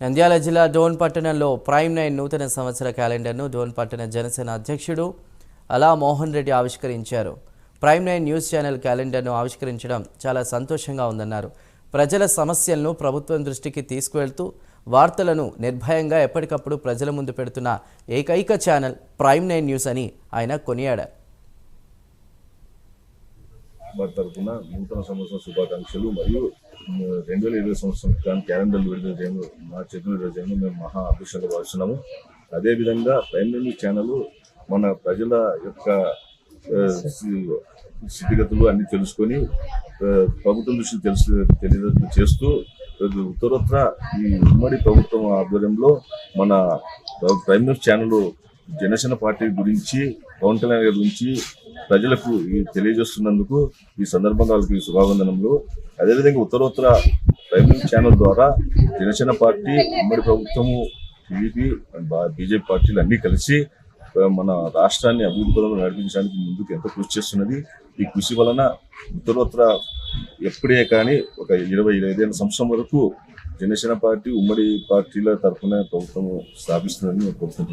నంద్యాల జిల్లా డోన్ పట్టణంలో prime nine నూతన సంవత్సర క్యాలెండర్ను డోన్ పట్టణ జనసేన అధ్యక్షుడు అలా మోహన్ రెడ్డి ఆవిష్కరించారు. ప్రైమ్ నైన్ న్యూస్ ఛానల్ క్యాలెండర్ను ఆవిష్కరించడం చాలా సంతోషంగా ఉందన్నారు. ప్రజల సమస్యలను ప్రభుత్వం దృష్టికి తీసుకువెళ్తూ వార్తలను నిర్భయంగా ఎప్పటికప్పుడు ప్రజల ముందు పెడుతున్న ఏకైక ఛానల్ ప్రైమ్ నైన్ న్యూస్ అని ఆయన కొనియాడారు. వారి తరఫున నూతన సంవత్సరం శుభాకాంక్షలు మరియు రెండు వేల ఇరవై సంవత్సరం కానీ క్యాలెండర్ విడుదల చేయడం మా చేతులు విడుదల చేయడం మేము మహా అదృష్టంగా భావిస్తున్నాము. అదేవిధంగా ప్రైమ్ న్యూస్ ఛానల్ మన ప్రజల యొక్క స్థితిగతులు అన్ని తెలుసుకొని ప్రభుత్వం దృష్టి తెలుసు తెలియదు చేస్తూ ఉత్తరోత్తర ఈ ఉమ్మడి ప్రభుత్వం ఆధ్వర్యంలో మన prime news channel Janasena party గురించి పవన్ కళ్యాణ్ గారి గురించి ప్రజలకు తెలియజేస్తున్నందుకు ఈ సందర్భంగా వాళ్ళకి ఈ శుభావందనములు అదేవిధంగా ఉత్తరోత్తర ప్రైమ్ ఛానల్ ద్వారా జనసేన పార్టీ ఉమ్మడి ప్రభుత్వము టీడీపీ బీజేపీ పార్టీలు అన్ని కలిసి మన రాష్ట్రాన్ని అభివృద్ధి పదంలో నడిపించడానికి ముందుకు ఎంతో కృషి చేస్తున్నది ఈ కృషి వలన ఉత్తరోత్తర ఎప్పుడే కానీ ఒక ఇరవై ఐదేళ్ళ సంవత్సరం వరకు జనసేన పార్టీ ఉమ్మడి పార్టీల తరఫున ప్రభుత్వం స్థాపిస్తుందని నేను కోరుకుంటున్నాను.